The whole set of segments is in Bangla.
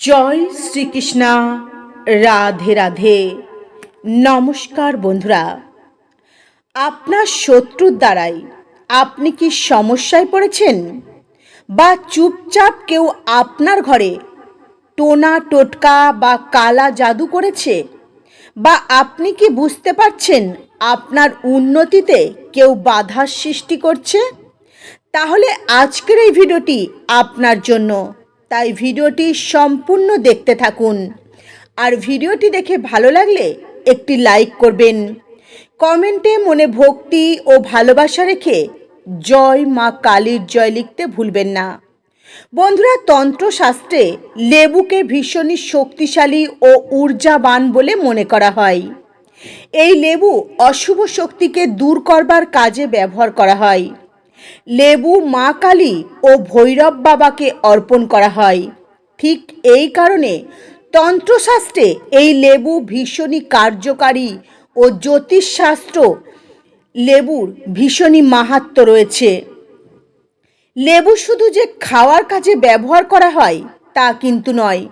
জয় শ্রীকৃষ্ণা, রাধে রাধে। নমস্কার বন্ধুরা। আপনার শত্রুর দ্বারাই আপনি কি সমস্যায় পড়েছেন? বা চুপচাপ কেউ আপনার ঘরে টোনা টোটকা বা কালা জাদু করেছে? বা আপনি কি বুঝতে পারছেন আপনার উন্নতিতে কেউ বাধার সৃষ্টি করছে? তাহলে আজকের এই ভিডিওটি আপনার জন্য তাই ভিডিওটি সম্পূর্ণ দেখতে থাকুন। আর ভিডিওটি দেখে ভালো লাগলে একটি লাইক করবেন। কমেন্টে মনে ভক্তি ও ভালোবাসা রেখে জয় মা কালীর জয় লিখতে ভুলবেন না। বন্ধুরা, তন্ত্রশাস্ত্রে লেবুকে ভীষণই শক্তিশালী ও ঊর্জাবান বলে মনে করা হয়। এই লেবু অশুভ শক্তিকে দূর করবার কাজে ব্যবহার করা হয়। লেবু মা কালী ও ভৈরব বাবাকে অর্পণ করা হয়। ঠিক এই কারণে তন্ত্রশাস্ত্রে এই লেবু ভীষণই কার্যকারী ও জ্যোতিষশাস্ত্র লেবুর ভীষণই মাহাত্ম রয়েছে। লেবু শুধু যে খাওয়ার কাজে ব্যবহার করা হয় তা কিন্তু নয়।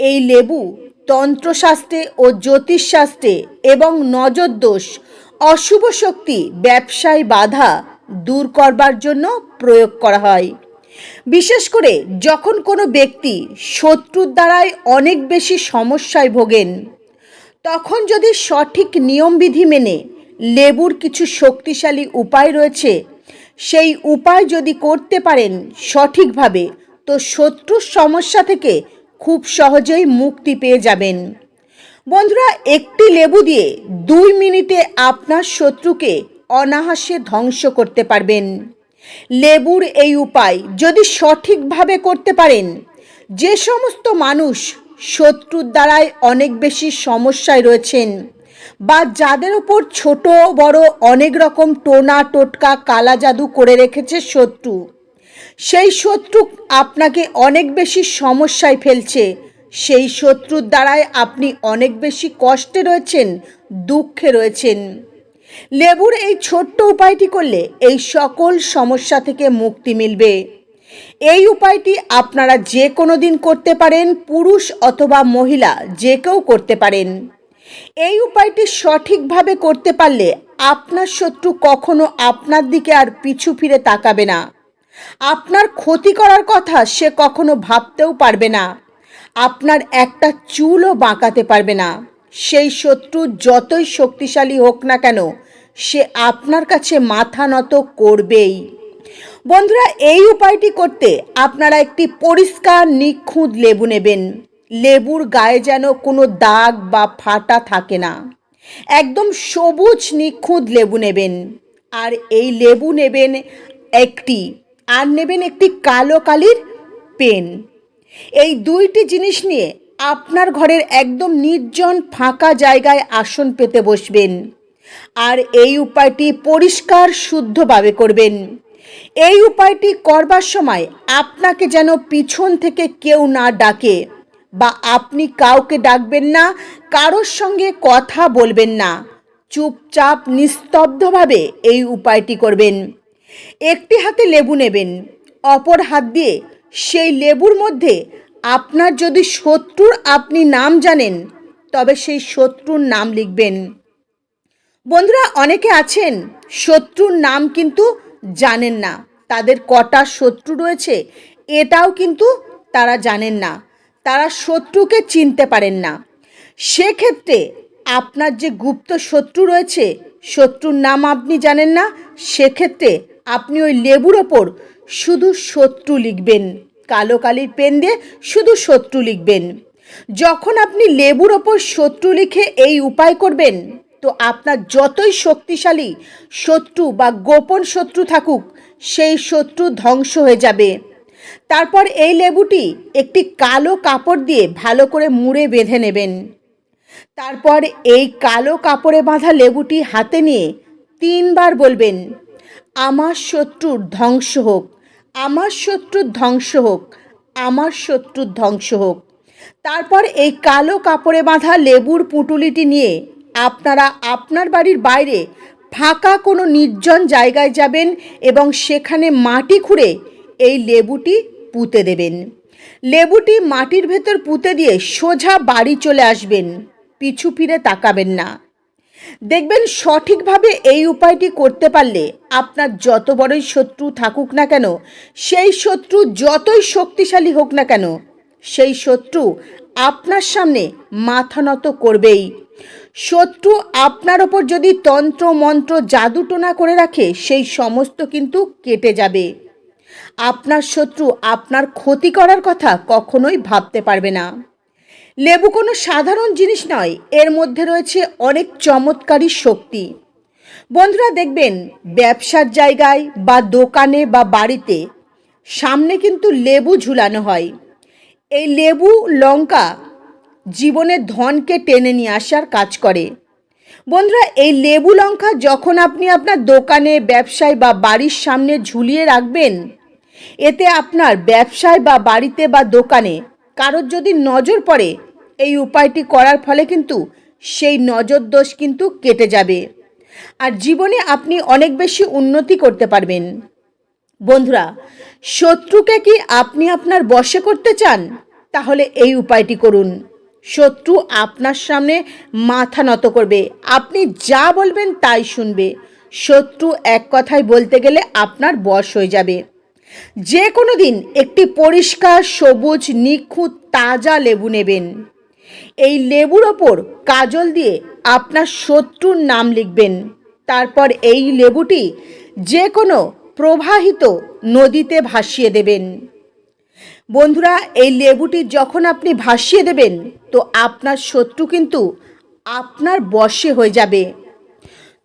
এই লেবু তন্ত্রশাস্ত্রে ও জ্যোতিষশাস্ত্রে এবং নজরদোষ, অশুভ শক্তি, ব্যবসায় বাধা দূর করবার জন্য প্রয়োগ করা হয়। বিশেষ করে যখন কোনো ব্যক্তি শত্রুর দ্বারাই অনেক বেশি সমস্যায় ভোগেন, তখন যদি সঠিক নিয়মবিধি মেনে লেবুর কিছু শক্তিশালী উপায় রয়েছে, সেই উপায় যদি করতে পারেন সঠিকভাবে, তো শত্রুর সমস্যা থেকে খুব সহজেই মুক্তি পেয়ে যাবেন। বন্ধুরা, একটি লেবু দিয়ে দুই মিনিটে আপনার শত্রুকে অনাহাসে ধ্বংস করতে পারবেন। লেবুর এই উপায় যদি সঠিকভাবে করতে পারেন, যে সমস্ত মানুষ শত্রুর দ্বারায় অনেক বেশি সমস্যায় রয়েছেন বা যাদের উপর ছোট বড় অনেক রকম টোনা, টোটকা, কালা জাদু করে রেখেছে শত্রু, সেই শত্রু আপনাকে অনেক বেশি সমস্যায় ফেলছে। সেই শত্রুর দ্বারায় আপনি অনেক বেশি কষ্টে রয়েছেন, দুঃখে রয়েছেন। লেবুর এই ছোট্ট উপায়টি করলে এই সকল সমস্যা থেকে মুক্তি মিলবে। এই উপায়টি আপনারা যে কোনো দিন করতে পারেন, পুরুষ অথবা মহিলা যে কেউ করতে পারেন। এই উপায়টি সঠিকভাবে করতে পারলে আপনার শত্রু কখনো আপনার দিকে আর পিছু ফিরে তাকাবে না। আপনার ক্ষতি করার কথা সে কখনো ভাবতেও পারবে না। আপনার একটা চুলও বাঁকাতে পারবে না। সেই শত্রু যতই শক্তিশালী হোক না কেন, সে আপনার কাছে মাথা নত করবেই। বন্ধুরা, এই উপায়টি করতে আপনারা একটি পরিষ্কার নিখুঁত লেবু নেবেন। লেবুর গায়ে যেন কোনো দাগ বা ফাটা থাকে না। একদম সবুজ নিখুঁত লেবু নেবেন। আর এই লেবু নেবেন একটি, আর নেবেন একটি কালো কালির পেন। এই দুইটি জিনিস নিয়ে আপনার ঘরের একদম নির্জন ফাঁকা জায়গায় আসন পেতে বসবেন। আর এই উপায়টি পরিষ্কার, শুদ্ধভাবে করবেন। এই উপায়টি করবার সময় আপনাকে যেন পিছন থেকে কেউ না ডাকে বা আপনি কাউকে ডাকবেন না, কারোর সঙ্গে কথা বলবেন না। চুপচাপ, নিস্তব্ধভাবে এই উপায়টি করবেন। একটি হাতে লেবু নেবেন, অপর হাত দিয়ে সেই লেবুর মধ্যে আপনার যদি শত্রুর আপনি নাম জানেন, তবে সেই শত্রুর নাম লিখবেন। বন্ধুরা, অনেকে আছেন, শত্রুর নাম কিন্তু জানেন না। তাদের কটা শত্রু রয়েছে, এটাও কিন্তু তারা জানেন না। তারা শত্রুকে চিনতে পারেন না। সেক্ষেত্রে আপনার যে গুপ্ত শত্রু রয়েছে, শত্রুর নাম আপনি জানেন না, সেক্ষেত্রে আপনি ওই লেবুর ওপর শুধু শত্রু লিখবেন। কালো কালির পেন দিয়ে শুধু শত্রু লিখবেন। যখন আপনি লেবুর ওপর শত্রু লিখে এই উপায় করবেন, তো আপনার যতই শক্তিশালী শত্রু বা গোপন শত্রু থাকুক, সেই শত্রু ধ্বংস হয়ে যাবে। তারপর এই লেবুটি একটি কালো কাপড় দিয়ে ভালো করে মুড়ে বেঁধে নেবেন। তারপর এই কালো কাপড়ে বাঁধা লেবুটি হাতে নিয়ে তিনবার বলবেন, আমার শত্রুর ধ্বংস হোক। আমার শত্রুর ধ্বংস হোক, আমার শত্রুর ধ্বংস হোক। তারপর এই কালো কাপড়ে বাঁধা লেবুর পুঁটুলিটি নিয়ে আপনারা আপনার বাড়ির বাইরে ফাঁকা কোনো নির্জন জায়গায় যাবেন এবং সেখানে মাটি খুঁড়ে এই লেবুটি পুঁতে দেবেন। লেবুটি মাটির ভেতর পুঁতে দিয়ে সোজা বাড়ি চলে আসবেন, পিছু ফিরে তাকাবেন না। দেখবেন সঠিকভাবে এই উপায়টি করতে পারলে আপনার যত বড়ই শত্রু থাকুক না কেন, সেই শত্রু যতই শক্তিশালী হোক না কেন, সেই শত্রু আপনার সামনে মাথা নত করবেই। শত্রু আপনার ওপর যদি তন্ত্র, মন্ত্র জাদুটোনা করে রাখে, সেই সমস্ত কিন্তু কেটে যাবে। আপনার শত্রু আপনার ক্ষতি করার কথা কখনোই ভাবতে পারবে না। লেবু কোনো সাধারণ জিনিস নয়, এর মধ্যে রয়েছে অনেক চমৎকারী শক্তি। বন্ধুরা দেখবেন, ব্যবসার জায়গায় বা দোকানে বা বাড়িতে সামনে কিন্তু লেবু ঝুলানো হয়। এই লেবু, লঙ্কা জীবনের ধনকে টেনে নিয়ে আসার কাজ করে। বন্ধুরা, এই লেবু, লঙ্কা যখন আপনি আপনার দোকানে, ব্যবসায় বা বাড়ির সামনে ঝুলিয়ে রাখবেন, এতে আপনার ব্যবসায় বা বাড়িতে বা দোকানে কারোর যদি নজর পড়ে, এই উপায়টি করার ফলে কিন্তু সেই নজর দোষ কিন্তু কেটে যাবে। আর জীবনে আপনি অনেক বেশি উন্নতি করতে পারবেন। বন্ধুরা, শত্রুকে কি আপনি আপনার বশে করতে চান? তাহলে এই উপায়টি করুন। শত্রু আপনার সামনে মাথা নত করবে। আপনি যা বলবেন তাই শুনবে। শত্রু এক কথায় বলতে গেলে আপনার বশ হয়ে যাবে। যে কোনো দিন একটি পরিষ্কার, সবুজ, নিখুঁত, তাজা লেবু নেবেন। এই লেবুর ওপর কাজল দিয়ে আপনার শত্রুর নাম লিখবেন। তারপর এই লেবুটি যে কোনো প্রবাহিত নদীতে ভাসিয়ে দেবেন। বন্ধুরা, এই লেবুটি যখন আপনি ভাসিয়ে দেবেন, তো আপনার শত্রু কিন্তু আপনার বশে হয়ে যাবে।